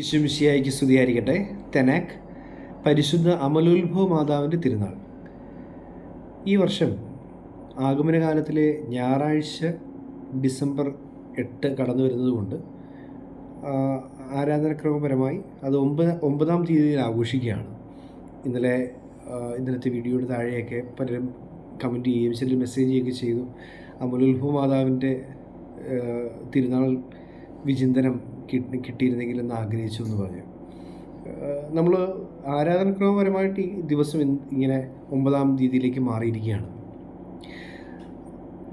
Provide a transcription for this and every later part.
ഈശ്വമിശിയായിക്ക് സ്തുതിയായിരിക്കട്ടെ. തെനാക്ക് പരിശുദ്ധ അമലോത്ഭവ മാതാവിന്റെ തിരുനാൾ. ഈ വർഷം ആഗമനകാലത്തിലെ ഞായറാഴ്ച ഡിസംബർ എട്ട് കടന്നു വരുന്നതുകൊണ്ട് കൊണ്ട് ആരാധനക്രമപരമായി അത് ഒമ്പത് ഒമ്പതാം തീയതിയിൽ ആഘോഷിക്കുകയാണ്. ഇന്നലെ ഇന്നലത്തെ വീഡിയോയുടെ താഴെയൊക്കെ പലരും കമന്റ് ചെയ്യുകയും ചിലർ മെസ്സേജ് ചെയ്യുകയൊക്കെ ചെയ്തു. അമലോത്ഭവ മാതാവിന്റെ തിരുനാൾ വിചിന്തനം കിട്ടി കിട്ടിയിരുന്നെങ്കിൽ എന്ന് ആഗ്രഹിച്ചു എന്ന് പറഞ്ഞു. നമ്മൾ ആരാധനക്രമപരമായിട്ട് ഈ ദിവസം ഇങ്ങനെ ഒമ്പതാം തീയതിയിലേക്ക് മാറിയിരിക്കുകയാണ്.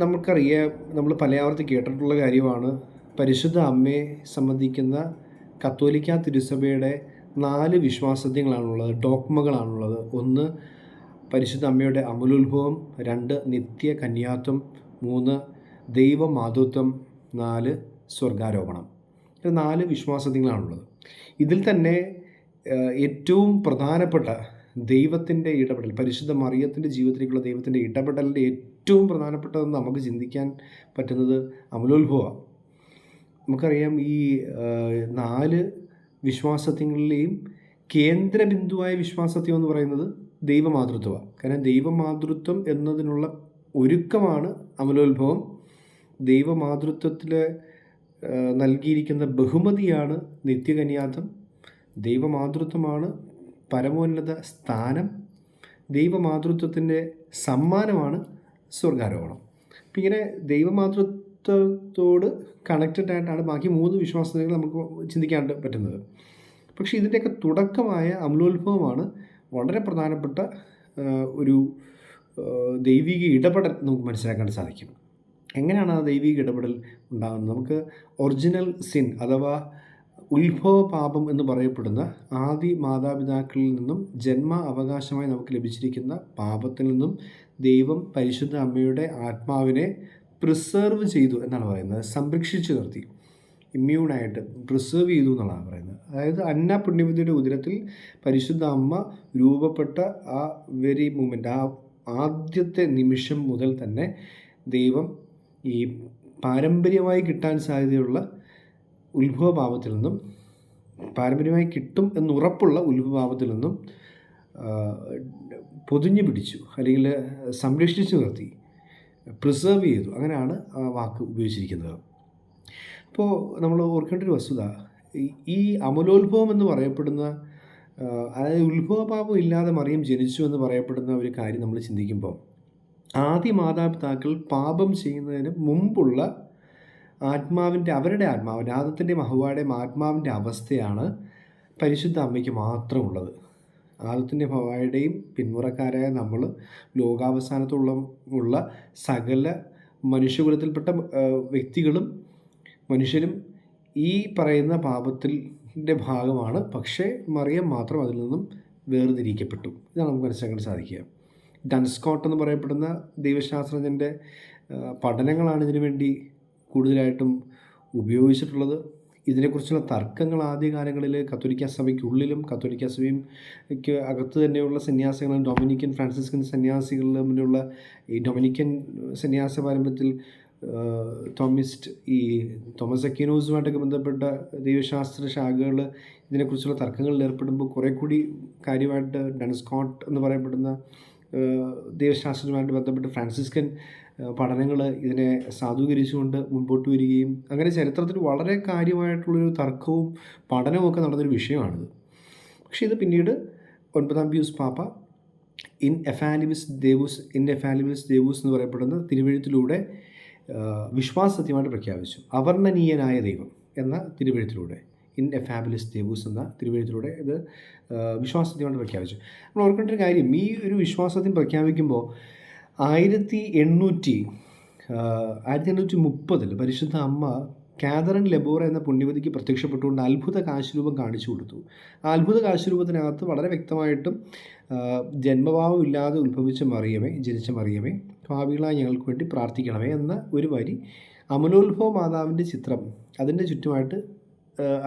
നമുക്കറിയാം നമ്മൾ പലയാവർത്തി കേട്ടിട്ടുള്ള കാര്യമാണ്. പരിശുദ്ധ അമ്മയെ സംബന്ധിക്കുന്ന കത്തോലിക്ക തിരുസഭയുടെ നാല് വിശ്വാസത്യങ്ങളാണുള്ളത് ഡോക്മകളാണുള്ളത് ഒന്ന് പരിശുദ്ധ അമ്മയുടെ അമലോത്ഭവം. രണ്ട് നിത്യ കന്യാത്വം. മൂന്ന് ദൈവമാതൃത്വം നാല് സ്വർഗാരോപണം. ഇത് നാല് വിശ്വാസത്തിങ്ങളാണുള്ളത് ഇതിൽ തന്നെ ഏറ്റവും പ്രധാനപ്പെട്ട ദൈവത്തിന്റെ ഇടപെടൽ പരിശുദ്ധ മറിയത്തിന്റെ ജീവിതത്തിലേക്കുള്ള ദൈവത്തിന്റെ ഇടപെടലിന്റെ ഏറ്റവും പ്രധാനപ്പെട്ടതെന്ന് നമുക്ക് ചിന്തിക്കാൻ പറ്റുന്നത് അമലോത്ഭവമാണ് നമുക്കറിയാം ഈ നാല് വിശ്വാസത്തിങ്ങളിലെയും കേന്ദ്ര ബിന്ദുവായ വിശ്വാസത്യം എന്ന് പറയുന്നത് ദൈവമാതൃത്വമാണ് കാരണം ദൈവമാതൃത്വം എന്നതിനുള്ള ഒരുക്കമാണ് അമലോത്ഭവം ദൈവമാതൃത്വത്തിൽ നൽകിയിരിക്കുന്ന ബഹുമതിയാണ് നിത്യകന്യാതം ദൈവമാതൃത്വമാണ് പരമോന്നത സ്ഥാനം. ദൈവമാതൃത്വത്തിന്റെ സമ്മാനമാണ് സ്വർഗാരോഹണം. അപ്പം ഇങ്ങനെ ദൈവമാതൃത്വത്തോട് കണക്റ്റഡ് ആയിട്ടാണ് ബാക്കി മൂന്ന് വിശ്വാസങ്ങൾ നമുക്ക് ചിന്തിക്കാൻ പറ്റുന്നത്. പക്ഷേ ഇതിന്റെയൊക്കെ തുടക്കമായ അമലോത്ഭവമാണ് വളരെ പ്രധാനപ്പെട്ട ഒരു ദൈവിക ഇടപെടൽ നമുക്ക് മനസ്സിലാക്കാൻ സാധിക്കും. എങ്ങനെയാണ് ആ ദൈവിക ഇടപെടൽ ഉണ്ടാകുന്നത്? നമുക്ക് ഒറിജിനൽ സിൻ അഥവാ ഉത്ഭവ പാപം എന്ന് പറയപ്പെടുന്ന ആദി മാതാപിതാക്കളിൽ നിന്നും ജന്മ അവകാശമായി നമുക്ക് ലഭിച്ചിരിക്കുന്ന പാപത്തിൽ നിന്നും ദൈവം പരിശുദ്ധ അമ്മയുടെ ആത്മാവിനെ പ്രിസർവ് ചെയ്തു എന്നാണ് പറയുന്നത്. സംരക്ഷിച്ചു നിർത്തി. ഇമ്മ്യൂണായിട്ട് പ്രിസർവ് ചെയ്തു എന്നുള്ളതാണ് പറയുന്നത്. അതായത് അന്ന പുണ്യവതിയുടെ ഉദരത്തിൽ പരിശുദ്ധ അമ്മ രൂപപ്പെട്ട ആ വെരി മൂമെന്റ് ആ ആദ്യത്തെ നിമിഷം മുതൽ തന്നെ ദൈവം ഈ പാരമ്പര്യമായി കിട്ടാൻ സാധ്യതയുള്ള ഉത്ഭവഭാവത്തിൽ നിന്നും പാരമ്പര്യമായി കിട്ടും എന്നുറപ്പുള്ള ഉത്ഭവഭാവത്തിൽ നിന്നും പൊതിഞ്ഞു പിടിച്ചു അല്ലെങ്കിൽ സംരക്ഷിച്ചു നിർത്തി പ്രിസർവ് ചെയ്തു. അങ്ങനെയാണ് ആ വാക്ക് ഉപയോഗിച്ചിരിക്കുന്നത്. അപ്പോൾ നമ്മൾ ഓർക്കേണ്ട ഒരു വസ്തുത ഈ- അമലോത്ഭവം എന്ന് പറയപ്പെടുന്ന അതായത് ഉത്ഭവപാപം ഇല്ലാതെ മറിയം ജനിച്ചു എന്ന് പറയപ്പെടുന്ന ഒരു കാര്യം നമ്മൾ ചിന്തിക്കുമ്പോൾ ആദ്യ മാതാപിതാക്കൾ പാപം ചെയ്യുന്നതിന് മുമ്പുള്ള ആത്മാവിന്റെ അവരുടെ ആത്മാവിന്റെ ആദത്തിന്റെയും മഹുവാടെ ആത്മാവിന്റെ അവസ്ഥയാണ് പരിശുദ്ധ അമ്മയ്ക്ക് മാത്രമുള്ളത്. ആദത്തിന്റെ ഭവായുടെയും പിന്മുറക്കാരായ നമ്മൾ ലോകാവസാനത്തുള്ള ഉള്ള സകല മനുഷ്യകുലത്തിൽപ്പെട്ട വ്യക്തികളും മനുഷ്യരും ഈ പറയുന്ന പാപത്തിന്റെ ഭാഗമാണ്. പക്ഷേ മറിയം മാത്രം അതിൽ നിന്നും വേർതിരിക്കപ്പെട്ടു. ഇതാണ് നമുക്ക് മനസ്സിലാക്കാൻ സാധിക്കുക. ഡൺസ്കോട്ട് എന്ന് പറയപ്പെടുന്ന ദൈവശാസ്ത്രജ്ഞന്റെ പഠനങ്ങളാണ് ഇതിനു വേണ്ടി കൂടുതലായിട്ടും ഉപയോഗിച്ചിട്ടുള്ളത്. ഇതിനെക്കുറിച്ചുള്ള തർക്കങ്ങൾ ആദ്യകാലങ്ങളിൽ കത്തോലിക്ക സഭയ്ക്കുള്ളിലും കത്തോലിക്ക സഭയും ക്ക് അകത്ത് തന്നെയുള്ള സന്യാസികളും ഡൊമിനിക്കൻ ഫ്രാൻസിസ്കൻ സന്യാസികളിലും തമ്മിലുള്ള ഈ ഡൊമിനിക്കൻ സന്യാസ പാരമ്പര്യത്തിൽ തോമിസ്റ്റ് ഈ തോമസ് അക്കീനോസുമായിട്ടൊക്കെ ബന്ധപ്പെട്ട ദൈവശാസ്ത്ര ശാഖകൾ ഇതിനെക്കുറിച്ചുള്ള തർക്കങ്ങളിൽ ഏർപ്പെടുമ്പോൾ കുറേ കൂടി കാര്യമായിട്ട് ഡൻസ്കോട്ട് എന്ന് പറയപ്പെടുന്ന ദൈവശാസ്ത്രവുമായിട്ട് ബന്ധപ്പെട്ട് ഫ്രാൻസിസ്കൻ പഠനങ്ങൾ ഇതിനെ സാധൂകരിച്ചുകൊണ്ട് മുൻപോട്ട് വരികയും അങ്ങനെ ചരിത്രത്തിൽ വളരെ കാര്യമായിട്ടുള്ളൊരു തർക്കവും പഠനവും ഒക്കെ നടന്നൊരു വിഷയമാണിത്. പക്ഷേ ഇത് പിന്നീട് ഒൻപതാം പിയൂസ് പാപ്പ ഇൻ എഫാലിബിസ് ദേവൂസ് ഇൻ എഫാലിബിസ് ദേവൂസ് എന്ന് പറയപ്പെടുന്ന തിരുവഴുത്തിലൂടെ വിശ്വാസത്യമായിട്ട് പ്രഖ്യാപിച്ചു. അവർണനീയനായ ദൈവം എന്ന തിരുവഴുത്തിലൂടെ. ഇൻ എ എഫാബിലിസ് ദേവൂസ് എന്ന തിരുവഴുത്തിലൂടെ ഇത് വിശ്വാസത്തെ കൊണ്ട് പ്രഖ്യാപിച്ചു. നമ്മൾ ഓർക്കേണ്ട ഒരു കാര്യം ഈ ഒരു വിശ്വാസത്തിന് പ്രഖ്യാപിക്കുമ്പോൾ ആയിരത്തി എണ്ണൂറ്റി ആയിരത്തി എണ്ണൂറ്റി മുപ്പതിൽ പരിശുദ്ധ അമ്മ കാതറിൻ ലബോറ എന്ന പുണ്യവതിക്ക് പ്രത്യക്ഷപ്പെട്ടുകൊണ്ട് അത്ഭുത കാശുരൂപം കാണിച്ചു കൊടുത്തു. ആ അത്ഭുത കാശുരൂപത്തിനകത്ത് വളരെ വ്യക്തമായിട്ടും ജന്മഭാവം ഇല്ലാതെ ഉത്ഭവിച്ച മറിയമേ ജനിച്ച മറിയമേ ഭാവികളായി ഞങ്ങൾക്ക് വേണ്ടി പ്രാർത്ഥിക്കണമേ എന്ന ഒരു വരി അമലോത്ഭവ മാതാവിന്റെ ചിത്രം അതിന്റെ ചുറ്റുമായിട്ട്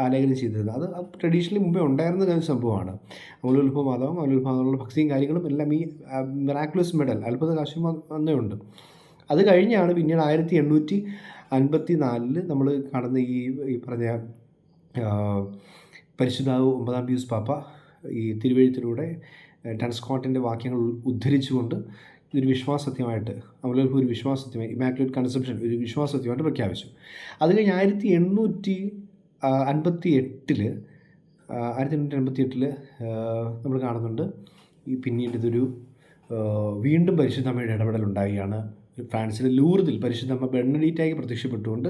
ആലേഖനം ചെയ്തിരുന്നത്. അത് ട്രഡീഷണലി മുമ്പേ ഉണ്ടായിരുന്ന ഒരു സംഭവമാണ്. മൗലുൽഫ മാതാവും അമലോത്ഭവങ്ങളുടെ ഭക്തിയും കാര്യങ്ങളും എല്ലാം ഈ മിറാക്കുലസ് മെഡൽ അത്ഭുത കാശും വന്നേ ഉണ്ട് അത് കഴിഞ്ഞാണ് പിന്നീട് ആയിരത്തി എണ്ണൂറ്റി അൻപത്തി നാലിൽ നമ്മൾ കാണുന്ന ഈ ഈ പറഞ്ഞ പരിശുദ്ധാവ് ഒമ്പതാം പ്യൂസ് പാപ്പ ഈ തിരുവഴുത്തിലൂടെ ടൺസ്കോട്ടിന്റെ വാക്യങ്ങൾ ഉദ്ധരിച്ചുകൊണ്ട് ഇതൊരു വിശ്വാസത്യമായിട്ട് ഒരു വിശ്വാസത്യമായി ഇമാക്കുലേറ്റ് കൺസെപ്ഷൻ ഒരു വിശ്വാസത്യമായിട്ട് പ്രഖ്യാപിച്ചു. അത് കഴിഞ്ഞ് ആയിരത്തി എണ്ണൂറ്റി അൻപത്തി എട്ടിൽ ആയിരത്തി എണ്ണൂറ്റി അൻപത്തി എട്ടിൽ നമ്മൾ കാണുന്നുണ്ട്. ഈ പിന്നീട് ഇതൊരു വീണ്ടും പരിശുദ്ധമ്മയുടെ ഇടപെടലുണ്ടാവുകയാണ്. ഫ്രാൻസിലെ ലൂർദിൽ പരിശുദ്ധമ്മ ബെണ്ണഡീറ്റായി പ്രത്യക്ഷപ്പെട്ടുകൊണ്ട്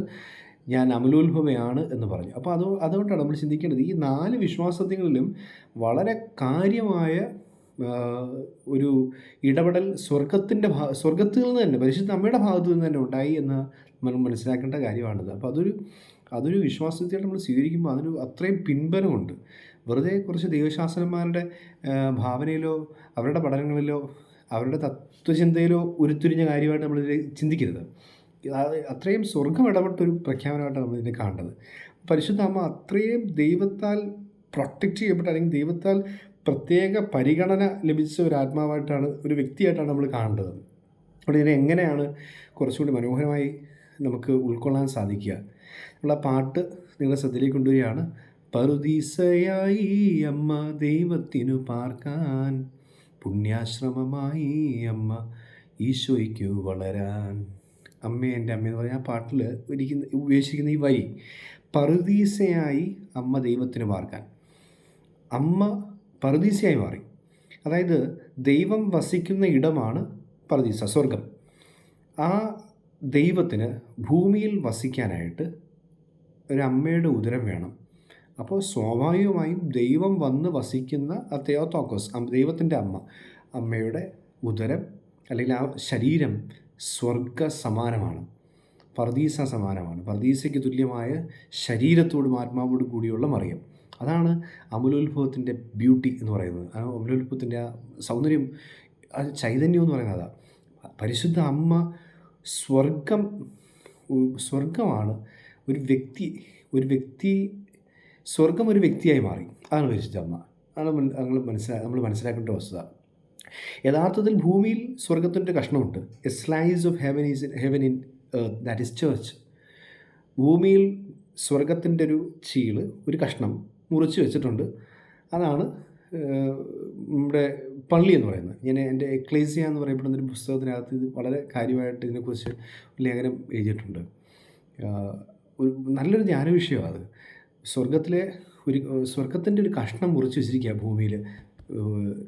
ഞാൻ അമലോത്ഭവയാണ് എന്ന് പറഞ്ഞു. അപ്പോൾ അത് അതുകൊണ്ടാണ് നമ്മൾ ചിന്തിക്കേണ്ടത് ഈ നാല് വിശ്വാസത്തിങ്ങളിലും വളരെ കാര്യമായ ഒരു ഇടപെടൽ സ്വർഗത്തിന്റെ ഭാ സ്വർഗത്തിൽ നിന്ന് തന്നെ പരിശുദ്ധ അമ്മയുടെ ഭാഗത്തു നിന്ന് തന്നെ ഉണ്ടായി എന്ന് നമ്മൾ മനസ്സിലാക്കേണ്ട കാര്യമാണിത്. അപ്പോൾ അതൊരു അതൊരു വിശ്വാസത്തെയാണ് നമ്മൾ സ്വീകരിക്കുമ്പോൾ അതിന് അത്രയും പിൻബലമുണ്ട്. വെറുതെ കുറച്ച് ദൈവശാസ്ത്രന്മാരുടെ ഭാവനയിലോ അവരുടെ പഠനങ്ങളിലോ അവരുടെ തത്വചിന്തയിലോ ഉരുത്തിരിഞ്ഞ കാര്യമായിട്ട് നമ്മൾ ചിന്തിക്കരുത്. അത് അത്രയും സ്വർഗം ഇടപെട്ടൊരു പ്രഖ്യാപനമായിട്ടാണ് നമ്മൾ ഇതിനെ കാണേണ്ടത്. പരിശുദ്ധ അമ്മ അത്രയും ദൈവത്താൽ പ്രൊട്ടക്റ്റ് ചെയ്യപ്പെട്ട അല്ലെങ്കിൽ ദൈവത്താൽ പ്രത്യേക പരിഗണന ലഭിച്ച ഒരു ആത്മാവായിട്ടാണ് ഒരു വ്യക്തിയായിട്ടാണ് നമ്മൾ കാണേണ്ടത്. അപ്പോൾ ഇതിനെ എങ്ങനെയാണ് കുറച്ചുകൂടി മനോഹരമായി നമുക്ക് ഉൾക്കൊള്ളാൻ സാധിക്കുക? ഉള്ള പാട്ട് നിങ്ങളുടെ ശ്രദ്ധയിലേക്ക് കൊണ്ടുവരികയാണ്. പറുദീസയായി അമ്മ ദൈവത്തിനു പാർക്കാൻ പുണ്യാശ്രമമായി അമ്മ ഈശോയ്ക്ക് വളരാൻ. അമ്മ എന്റെ അമ്മ എന്ന് പറഞ്ഞാൽ ആ പാട്ടിൽ ഇരിക്കുന്ന ഉപയോഗിച്ചിരിക്കുന്ന ഈ വരി പറുദീസയായി അമ്മ ദൈവത്തിന് പാർക്കാൻ. അമ്മ പറുദീസയായി മാറി. അതായത് ദൈവം വസിക്കുന്ന ഇടമാണ് പറുദീസ സ്വർഗം ആ ദൈവത്തിന് ഭൂമിയിൽ വസിക്കാനായിട്ട് ഒരമ്മയുടെ ഉദരം വേണം. അപ്പോൾ സ്വാഭാവികമായും ദൈവം വന്ന് വസിക്കുന്ന ആ തെയോത്തോക്കോസ് ദൈവത്തിന്റെ അമ്മ അമ്മയുടെ ഉദരം അല്ലെങ്കിൽ ആ ശരീരം സ്വർഗ സമാനമാണ് പർദീസ സമാനമാണ്. പർദീസയ്ക്ക് തുല്യമായ ശരീരത്തോടും ആത്മാവോടും കൂടിയുള്ള മറിയം. അതാണ് അമലോത്ഭവത്തിന്റെ ബ്യൂട്ടി എന്ന് പറയുന്നത്. ആ അമലോത്ഭവത്തിന്റെ ആ സൗന്ദര്യം ആ ചൈതന്യം എന്ന് പറയുന്നത് അതാ. പരിശുദ്ധ അമ്മ സ്വർഗം സ്വർഗമാണ് ഒരു വ്യക്തി ഒരു വ്യക്തി സ്വർഗം ഒരു വ്യക്തിയായി മാറി. അതാണ് പരിശുദ്ധ അമ്മ. അതാണ് നമ്മൾ മനസ്സിലാ നമ്മൾ മനസ്സിലാക്കേണ്ട വസ്തുത. യഥാർത്ഥത്തിൽ ഭൂമിയിൽ സ്വർഗത്തിന്റെ കഷ്ണമുണ്ട്. A slice of heaven is heaven in that is church ഭൂമിയിൽ സ്വർഗത്തിന്റെ ഒരു ചീൾ ഒരു കഷ്ണം മുറിച്ച് വെച്ചിട്ടുണ്ട്. അതാണ് നമ്മുടെ പള്ളി എന്ന് പറയുന്നത്. ഞാൻ എന്റെ എക്ലേസിയ എന്ന് പറയപ്പെടുന്ന ഒരു പുസ്തകത്തിനകത്ത് ഇത് വളരെ കാര്യമായിട്ട് ഇതിനെക്കുറിച്ച് ലേഖനം എഴുതിയിട്ടുണ്ട്. ഒരു നല്ലൊരു ധ്യാന വിഷയമാണ് അത്. സ്വർഗത്തിലെ ഒരു സ്വർഗത്തിന്റെ ഒരു കഷ്ണം മുറിച്ച് വെച്ചിരിക്കുക ഭൂമിയിൽ.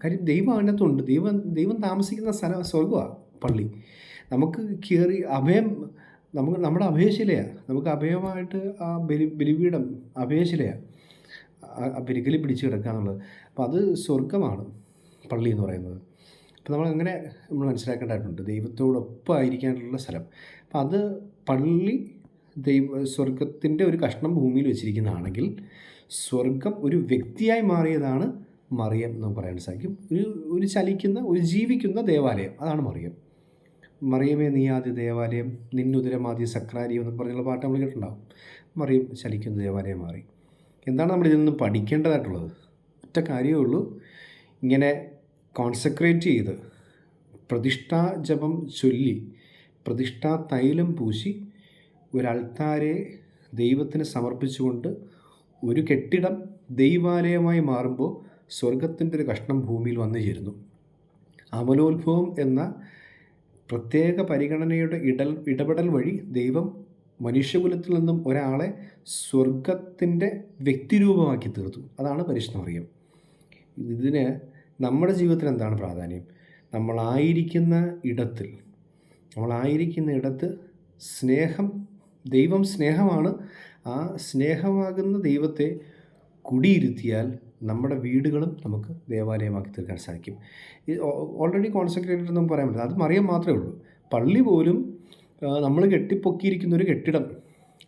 കാര്യം ദൈവം അതിനകത്തുണ്ട്. ദൈവം ദൈവം താമസിക്കുന്ന സ്ഥലം സ്വർഗമാണ് പള്ളി. നമുക്ക് കയറി അഭയം നമുക്ക് നമ്മുടെ അഭയശിലയാണ്. നമുക്ക് അഭയമായിട്ട് ആ ബലി ബലിപീഠം അഭയശിലയാണ്. ബലികലി പിടിച്ച് കിടക്കുക എന്നുള്ളത്. അപ്പോൾ അത് സ്വർഗമാണ് പള്ളി എന്ന് പറയുന്നത്. അപ്പോൾ നമ്മൾ അങ്ങനെ നമ്മൾ മനസ്സിലാക്കേണ്ടതായിട്ടുണ്ട്. ദൈവത്തോടൊപ്പം ആയിരിക്കാനുള്ള സ്ഥലം. അപ്പോൾ അത് പള്ളി ദൈവ സ്വർഗത്തിന്റെ ഒരു കഷ്ണം ഭൂമിയിൽ വെച്ചിരിക്കുന്നതാണെങ്കിൽ സ്വർഗം ഒരു വ്യക്തിയായി മാറിയതാണ് മറിയം എന്ന് പറയാൻ സാധിക്കും. ഒരു ഒരു ചലിക്കുന്ന ഒരു ജീവിക്കുന്ന ദേവാലയം. അതാണ് മറിയം. മറിയമേ നീ ആദ്യ ദേവാലയം നിന്നുദരമാദ്യ സക്രാരി എന്നൊക്കെ പറഞ്ഞുള്ള പാട്ട് നമ്മൾ കേട്ടിട്ടുണ്ടാവും. മറിയം ചലിക്കുന്ന ദേവാലയം മാറി. എന്താണ് നമ്മൾ ഇതിൽ നിന്ന് പഠിക്കേണ്ടതായിട്ടുള്ളത്? ഒറ്റ കാര്യമേ ഉള്ളൂ. ഇങ്ങനെ കോൺസെൻട്രേറ്റ് ചെയ്ത് പ്രതിഷ്ഠാ ജപം ചൊല്ലി പ്രതിഷ്ഠാ തൈലം പൂശി ഒരു അൾത്താരെ ദൈവത്തിന് സമർപ്പിച്ചുകൊണ്ട് ഒരു കെട്ടിടം ദൈവാലയമായി മാറുമ്പോൾ സ്വർഗത്തിന്റെ ഒരു കഷ്ണം ഭൂമിയിൽ വന്നു ചേരുന്നു. അമലോത്ഭവം എന്ന പ്രത്യേക പരിഗണനയുടെ ഇടൽ ഇടപെടൽ വഴി ദൈവം മനുഷ്യകുലത്തിൽ നിന്നും ഒരാളെ സ്വർഗത്തിന്റെ വ്യക്തിരൂപമാക്കി തീർത്തു. അതാണ് പരിശുദ്ധ മറിയം ഇതിന് നമ്മുടെ ജീവിതത്തിൽ എന്താണ് പ്രാധാന്യം? നമ്മളായിരിക്കുന്ന ഇടത്തിൽ നമ്മളായിരിക്കുന്ന ഇടത്ത് സ്നേഹം ദൈവം സ്നേഹമാണ്. ആ സ്നേഹമാകുന്ന ദൈവത്തെ കുടിയിരുത്തിയാൽ നമ്മുടെ വീടുകളും നമുക്ക് ദേവാലയമാക്കി തീർക്കാൻ സാധിക്കും. ഓൾറെഡി കോൺസെൻട്രേറ്റഡ് നമുക്ക് പറയാൻ പറ്റില്ല. അത് മറിയാൻ മാത്രമേ ഉള്ളൂ. പള്ളി പോലും നമ്മൾ കെട്ടിപ്പൊക്കിയിരിക്കുന്ന ഒരു കെട്ടിടം.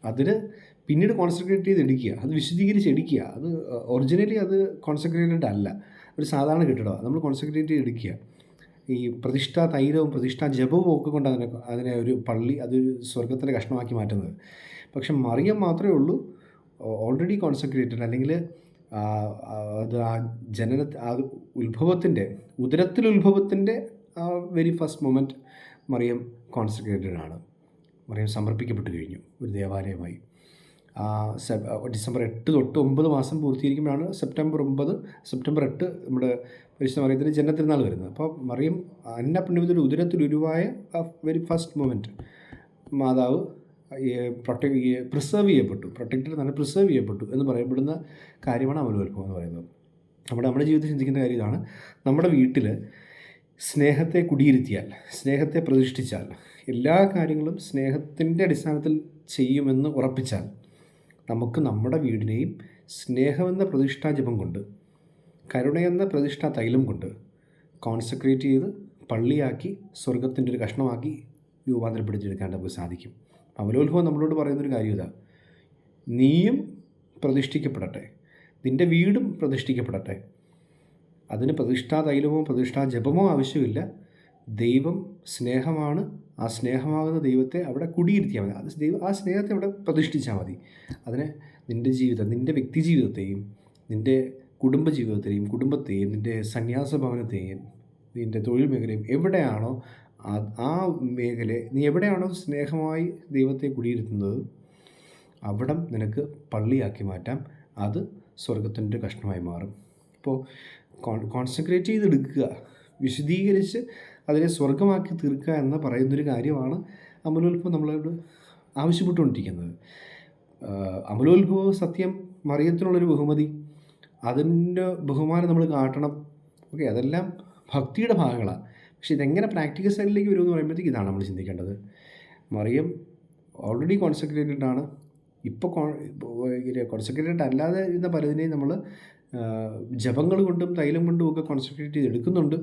അതിന് പിന്നീട് കോൺസെൻട്രേറ്റ് ചെയ്ത് എടുക്കുക അത് വിശദീകരിച്ച് എടുക്കുക. അത് ഒറിജിനലി അത് കോൺസെൻട്രേറ്റഡ് അല്ല. ഒരു സാധാരണ കെട്ടിടമാണ് നമ്മൾ കോൺസെൻട്രേറ്റ് ചെയ്ത് എടുക്കുക ഈ പ്രതിഷ്ഠ തൈരവും പ്രതിഷ്ഠ ജപവും ഒക്കെ കൊണ്ട് അതിനെ അതിനെ ഒരു പള്ളി അതൊരു സ്വർഗത്തിന്റെ കഷ്ണമാക്കി മാറ്റുന്നത്. പക്ഷെ മറിയം മാത്രമേ ഉള്ളൂ. ഓൾറെഡി കോൺസെൻട്രേറ്റഡ് അല്ലെങ്കിൽ അത് ആ ജനന ആ ഉത്ഭവത്തിന്റെ ഉദരത്തിൽ ഉത്ഭവത്തിന്റെ very first moment Mariyam concentrated ആണ്. മറിയം സമർപ്പിക്കപ്പെട്ട് കഴിഞ്ഞു ഒരു ദേവാലയമായി. ഡിസംബർ എട്ട് തൊട്ട് ഒമ്പത് മാസം പൂർത്തീകരിക്കുമ്പോഴാണ് സെപ്റ്റംബർ ഒമ്പത് സെപ്റ്റംബർ എട്ട് നമ്മുടെ പരിശുദ്ധ മറിയത്തിന്റെ ജനത്തിരുന്നാൾ വരുന്നത്. അപ്പോൾ മറിയം അന്ന പുണ്യവതിയുടെ ഉദരത്തിൽ ഉരുവായ വെരി ഫസ്റ്റ് മൊമെന്റ് മാതാവ് പ്രൊട്ടക്ട് പ്രിസർവ് ചെയ്യപ്പെട്ടു. പ്രൊട്ടക്റ്റഡ് തന്നെ പ്രിസർവ് ചെയ്യപ്പെട്ടു എന്ന് പറയപ്പെടുന്ന കാര്യമാണ് അമലോത്ഭവം എന്ന് പറയുന്നത്. നമ്മുടെ നമ്മുടെ ജീവിതത്തിൽ ചിന്തിക്കുന്ന കാര്യം ഇതാണ്. നമ്മുടെ വീട്ടിൽ സ്നേഹത്തെ കുടിയിരുത്തിയാൽ സ്നേഹത്തെ പ്രതിഷ്ഠിച്ചാൽ എല്ലാ കാര്യങ്ങളും സ്നേഹത്തിന്റെ അടിസ്ഥാനത്തിൽ ചെയ്യുമെന്ന് ഉറപ്പിച്ചാൽ നമുക്ക് നമ്മുടെ വീടിനെയും സ്നേഹമെന്ന പ്രതിഷ്ഠാജപം കൊണ്ട് കരുണയെന്ന പ്രതിഷ്ഠാ തൈലം കൊണ്ട് കോൺസെൻട്രേറ്റ് ചെയ്ത് പള്ളിയാക്കി സ്വർഗത്തിന്റെ ഒരു കഷ്ണമാക്കി രൂപാന്തരപ്പെടുത്തിയെടുക്കാൻ നമുക്ക് സാധിക്കും. അവലോത്ഭവം നമ്മളോട് പറയുന്നൊരു കാര്യം ഇതാ നീയും പ്രതിഷ്ഠിക്കപ്പെടട്ടെ നിന്റെ വീടും പ്രതിഷ്ഠിക്കപ്പെടട്ടെ അതിന് പ്രതിഷ്ഠാ തൈലമോ പ്രതിഷ്ഠാ ജപമോ ആവശ്യമില്ല. ദൈവം സ്നേഹമാണ്. ആ സ്നേഹമാകുന്ന ദൈവത്തെ അവിടെ കുടിയിരുത്തിയാൽ മതി. അത് ദൈവം ആ സ്നേഹത്തെ അവിടെ പ്രതിഷ്ഠിച്ചാൽ മതി. അതിനെ നിന്റെ ജീവിതം നിന്റെ വ്യക്തി ജീവിതത്തെയും നിന്റെ കുടുംബ ജീവിതത്തെയും കുടുംബത്തെയും നിന്റെ സന്യാസ ഭവനത്തെയും നിന്റെ തൊഴിൽ മേഖലയും എവിടെയാണോ ആ- ആ മേഖല നീ എവിടെയാണോ സ്നേഹമായി ദൈവത്തെ കുടിയിരുത്തുന്നത് അവിടം നിനക്ക് പള്ളിയാക്കി മാറ്റാം. അത് സ്വർഗത്തിന്റെ കഷ്ണമായി മാറും. ഇപ്പോൾ കോൺ കോൺസെൻട്രേറ്റ് ചെയ്തെടുക്കുക വിശദീകരിച്ച് അതിനെ സ്വർഗമാക്കി തീർക്കുക എന്ന് പറയുന്നൊരു കാര്യമാണ് അമലോത്ഭവം നമ്മളോട് ആവശ്യപ്പെട്ടുകൊണ്ടിരിക്കുന്നത്. അമലോത്ഭവ സത്യം മറിയത്തിനുള്ളൊരു ബഹുമതി അതിന്റെ ബഹുമാനം നമ്മൾ കാട്ടണം. ഓക്കെ അതെല്ലാം ഭക്തിയുടെ ഭാഗങ്ങളാണ്. പക്ഷെ ഇതെങ്ങനെ പ്രാക്ടിക്കൽ സൈഡിലേക്ക് വരുമെന്ന് പറയുമ്പോഴത്തേക്ക് ഇതാണ് നമ്മൾ ചിന്തിക്കേണ്ടത്. മറിയം ഓൾറെഡി കോൺസെൻട്രേറ്റഡ് ആണ്. ഇപ്പോൾ കോൺസെൻട്രേറ്റഡ് അല്ലാതെ ഇരുന്ന പലതിനെയും നമ്മൾ ജപങ്ങൾ കൊണ്ടും തൈലം കൊണ്ടും ഒക്കെ കോൺസെൻട്രേറ്റ് ചെയ്ത് എടുക്കുന്നുണ്ട്.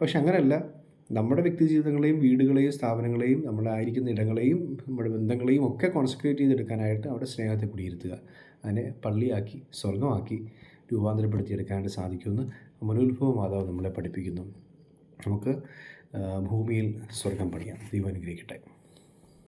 പക്ഷെ അങ്ങനെയല്ല നമ്മുടെ വ്യക്തി ജീവിതങ്ങളെയും വീടുകളെയും സ്ഥാപനങ്ങളെയും നമ്മളായിരിക്കുന്ന ഇടങ്ങളെയും നമ്മുടെ ബന്ധങ്ങളെയും ഒക്കെ കോൺസെൻട്രേറ്റ് ചെയ്തെടുക്കാനായിട്ട് അവിടെ സ്നേഹത്തെ കുടിയിരുത്തുക. അതിനെ പള്ളിയാക്കി സ്വർഗമാക്കി രൂപാന്തരപ്പെടുത്തിയെടുക്കാനായിട്ട് സാധിക്കുമെന്ന് മനോത്ഭവ മാതാവ് നമ്മളെ പഠിപ്പിക്കുന്നു. നമുക്ക് ഭൂമിയിൽ സ്വർഗം പണിയാം. ദൈവം അനുഗ്രഹിക്കട്ടെ.